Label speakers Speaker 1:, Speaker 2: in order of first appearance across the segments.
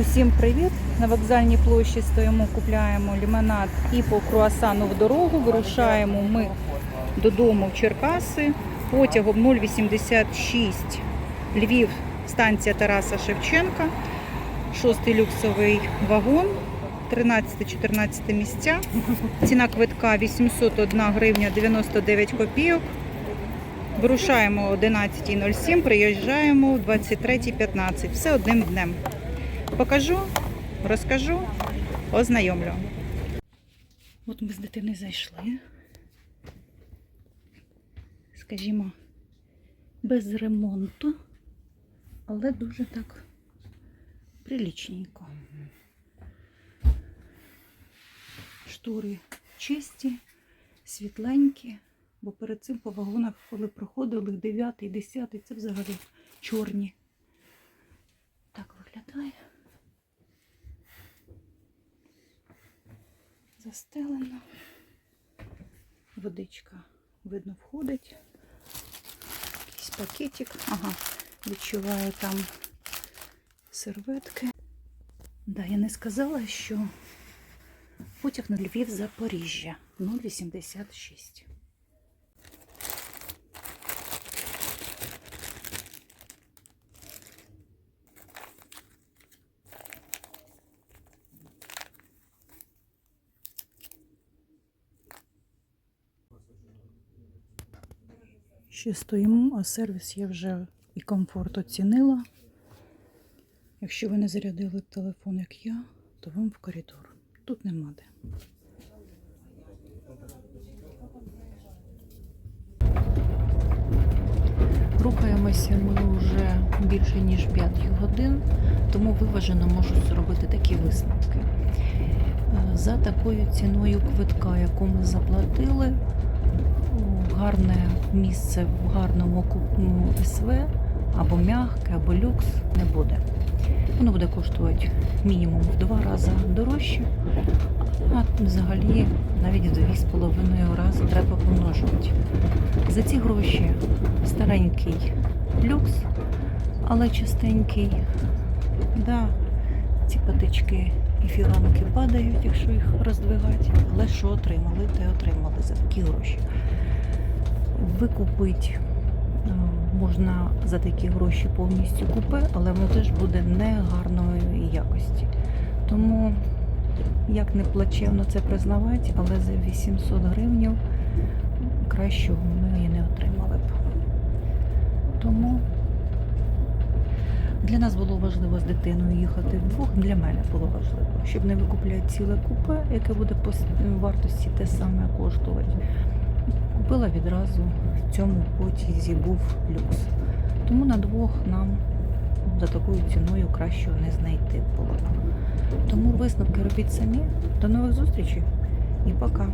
Speaker 1: Усім привіт! На вокзальній площі стоїмо, купляємо лимонад і по круасану в дорогу. Вирушаємо ми додому в Черкаси. Потягом 086 Львів, станція Тараса Шевченка. Шостий люксовий вагон. 13-14 місця. Ціна квитка 801 гривня 99 копійок. Вирушаємо о 11.07, приїжджаємо о 23.15. Все одним днем. Покажу, розкажу, ознайомлю. От ми з дитиною зайшли. Скажімо, без ремонту, але дуже так прилічненько. Штори чисті, світленькі, бо перед цим по вагонах, коли проходили 9 10 це взагалі чорні. Так виглядає. Застелено. Водичка, видно, входить. Якийсь пакетик. Ага, відчуваю там серветки. Да, я не сказала, що потяг на Львів Запоріжжя 086. Ще стоїмо, а сервіс я вже і комфорт оцінила. Якщо ви не зарядили телефон, як я, то вам в коридор. Тут нема де.
Speaker 2: Рухаємося ми вже більше ніж 5 годин, тому виважено можу зробити такі висновки. Е, За такою ціною квитка, яку ми заплатили, гарне місце в гарному СВ або м'ягке, або люкс не буде. Воно буде коштувати мінімум в два рази дорожче, а взагалі навіть в дві з половиною рази треба помножувати. За ці гроші старенький люкс, але чистенький. Да, ці патички і фіранки падають, якщо їх роздвигати. Але що отримали, те отримали за такі гроші. Викупити е, можна за такі гроші повністю купе, але воно теж буде не гарної якості. Тому як не плачевно це признавати, але за 800 гривень кращого ми і не отримали б. Тому для нас було важливо з дитиною їхати вдвох. Для мене було важливо, щоб не викупляти ціле купе, яке буде по вартості те саме коштувати. Купила відразу в цьому потязі був люкс. Тому на двох нам за такою ціною кращого не знайти було. Тому висновки робіть самі. До нових зустрічей і пока.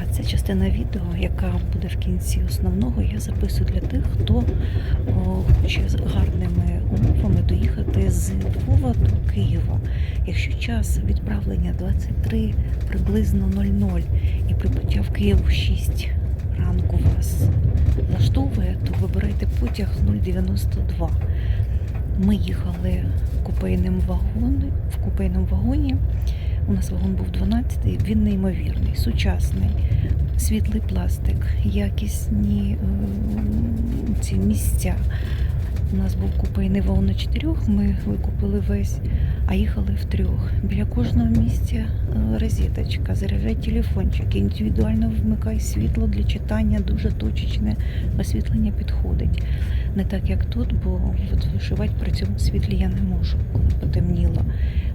Speaker 2: А ця частина відео, яка буде в кінці основного, я записую для тих, хто хоче доїхати з Львова до Києва. Якщо час відправлення 23 приблизно 00 і прибуття в Київ в 6 ранку вас влаштовує, то вибирайте потяг 092. Ми їхали купейним вагоні, в купейному вагоні. У нас вагон був 12-й, він неймовірний, сучасний, світлий пластик, якісні е, ці місця. У нас був купейний вагон на чотирьох, ми викупили весь, а їхали в трьох. Біля кожного місця е, розеточка, заряджай телефончик, індивідуально вмикай світло для читання, дуже точечне освітлення підходить. Не так, як тут, бо вишивати при цьому світлі я не можу, коли потемніло.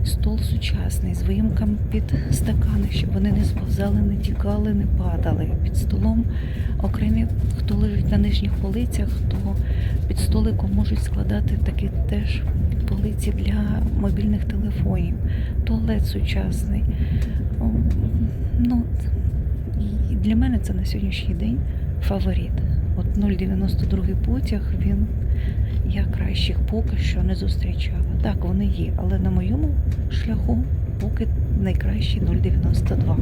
Speaker 2: Стол сучасний з виїмками під стакани, щоб вони не сповзали, не тікали, не падали. Під столом окремі, хто лежить на нижніх полицях, то під столиком можуть складати такі теж полиці для мобільних телефонів. Туалет сучасний. Ну, для мене це на сьогоднішній день фаворит. От 092 потяг, він я кращих поки що не зустрічала. Так, вони є, але на моєму шляху поки найкращий 092.